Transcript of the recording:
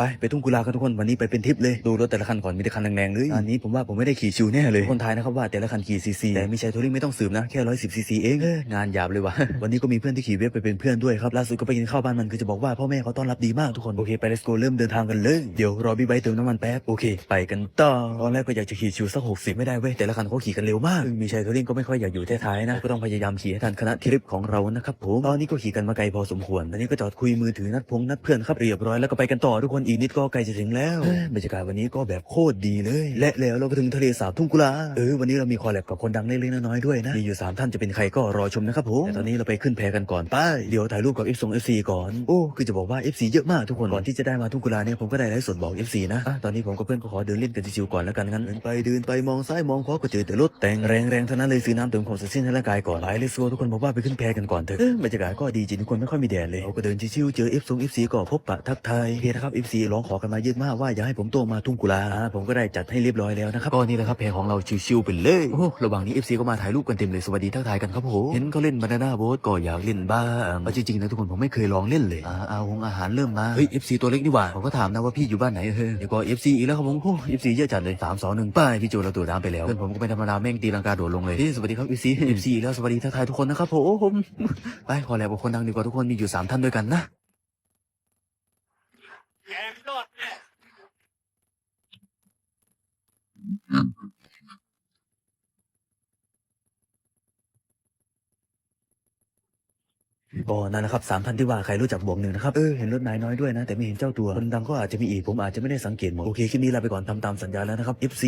ไป ไปทุ่งกุลากันทุกคนวันนี้ไปเป็นทริปเลยดูรถแต่ละคันก่อนมีแต่คันแรงๆเลยอันนี้ผมว่าผมไม่ได้ขี่ชิวแน่เลยคนไทายนะครับว่าแต่ละคันกี่ซีซีแต่ไม่ใช่ทัวริงไม่ต้องสืบนะแค่ร้อยสิบซีซีเองเอองานหยาบเลยว่ะ วันนี้ก็มีเพื่อนที่ขี่เวฟไปเป็นเพื่อนด้วยครับล่าสุดก็ไปกินข้าวบ้านมันคือจะบอกว่าพ่อแม่เขาต้อนรับดีมากทุกคนโอเคไป let's go เริ่มเดินทางกันเลยเดี๋ยวรอพี่ใบร์ทเติมน้ำมันแป๊บโอเค ไปกันต่อตอนแรกก็อยากจะขี่ชิวสักหกสิบไม่ได้เว้ยแต่ละคันเขาขี่กันเร็วมากซึ่งมีชัยทัวริงก็ไม่ค่อยอยากอยู่ท้ายๆนะก็ต้องพยายามขี่ให้ทันคณะทริปของเรานะครับผมตอนนี้ก็ขี่กันมาไกลพอสมควรตอนนี้ก็จอดคุยมือถือนัดพงนัดเพื่อนครับเรียบร้อยแล้วก็ไปกันต่อทุกคนอีกนิดก็ใกล้จะถึงแล้วบรรยากาศวันนี้ก็แบบโคตรดีเลย และแล้วเราก็ถึงทะเลสาบทุ่งกุลาเออวันนี้เรามีคอลแลบกับคนดังเล็กๆน้อยๆด้วยนะมีอยู่ 3 ท่านจะเป็นใครก็รอชมนะครับผมแต่ตอนนี้เราไปขึ้นแพกันก่อนไปเดี๋ยวถ่ายรูปกับ F 2 FC ก่อนโอ้คือจะบอกว่า FC เยอะมากทุกคนก่อนที่จะได้มาทุ่งกุลาเนี่ยผมก็ได้ไลฟ์สดบอก FC นะอะตอนนี้ผมกับเพื่อนก็ขอเดินเล่นกันชิวๆก่อนแล้วกันงั้นเดินไปเดินไปมองซ้ายมองขวาก็เจอแต่รถแต่งแรงๆเท่านั้นเลยซื้อน้ำเติมของสดชื่นให้ร่างกายก่อนไปเลยโซทุกคนบอกว่าไปขึ้นแพกันก่อนเถอะเออบรรยากาศก็ดีจริงทุกคนไม่ค่อยมีแดดเลยเราก็เดินชิวๆเจอ F 2 FC ก็พบปะทักทายโอเคนะครับ FC ร้องขอกันมาเยอะมากว่าอยากให้ผมโตมาทุ่งกุลาอ่าผมก็ได้จัดให้เรียบร้อยแล้วนะครับก็นี่แหละครับแพของเราชิวๆไปเลยโอ้ระหว่างนี้ FC ก็มาถ่ายรูปกันเต็มเลยสวัสดีทักทายกันครับผมเห็นเขาเล่นบานาน่าโบ๊ทก็อยากเล่นบ้างเอาจริงๆนะทุกคนผมไม่เคยลองเล่นเลยอ่าเอาหงอาหารเริ่มมาเฮ้ย FC ตัวเล็กนี่หว่าผมก็ถามนะว่าพี่อยู่บ้านไหนเฮ้ยเดี๋ยวก็ FC อีกแล้วครับผมโอ้ FC เยอะจัดเลยสามสองหนึ่งป้ายพี่โจเราตัวน้ำไปแล้วเพื่อนผมก็เป็นธรรมดาแม่งตีลังกาโดดลงเลยเฮ้ยสวัสดีครับ FC FC อีกแล้วสวัสดีทักทายทุกคนนะครับผมไปขอแลบกับคนดังดีกว่าทุกคนมีอยู่สามท่านด้วยกันนะ ก็นั่นแหละครับสามพันที่ว่าใครรู้จักบวกหนึ่งนะครับ เออเห็นรถนายน้อยด้วยนะ แต่ไม่เห็นเจ้าตัว คนดังก็อาจจะมีอีกผมอาจจะไม่ได้สังเกตหมด โอเคคลิปนี้ลาไปก่อนทำตามสัญญาแล้วนะครับ FC